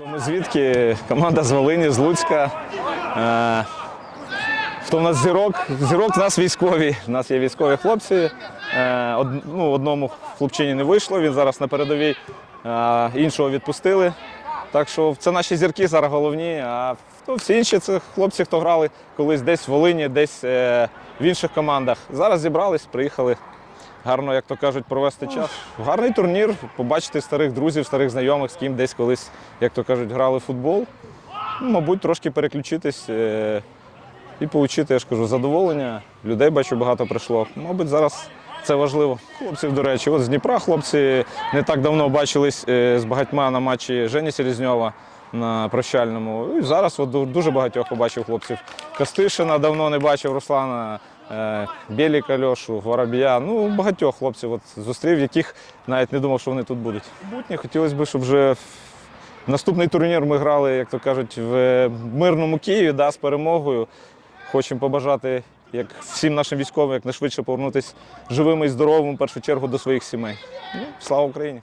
Ми звідки? Команда з Волині, з Луцька. Е, Хто в нас зірок? Зірок в нас військові. У нас є військові хлопці. Е, ну, одному хлопчині не вийшло, він зараз на передовій, е, іншого відпустили. Так що це наші зірки зараз головні. А ну, всі інші це хлопці, хто грали колись десь в Волині, десь е, в інших командах. Зараз зібрались, приїхали гарно, як то кажуть, провести час. Гарний турнір, побачити старих друзів, старих знайомих, з ким десь колись, як то кажуть, грали в футбол. Ну, мабуть, трошки переключитись е, і отримати, я ж кажу, задоволення. Людей бачу, багато прийшло. Мабуть, зараз це важливо. Хлопців, до речі, от з Дніпра хлопці не так давно бачились е, з багатьма на матчі Жені Селізньова на прощальному. І зараз от дуже багатьох побачив хлопців. Костишина давно не бачив Руслана. Е, Біліка Льошу, Воробія. Ну, багатьох хлопців от зустрів, яких навіть не думав, що вони тут будуть. Майбутнє хотілося б, щоб вже наступний турнір ми грали, як то кажуть, в мирному Києві да, з перемогою. Хочемо побажати як всім нашим військовим якнайшвидше повернутися живими і здоровими, в першу чергу, до своїх сімей. Ну, слава Україні!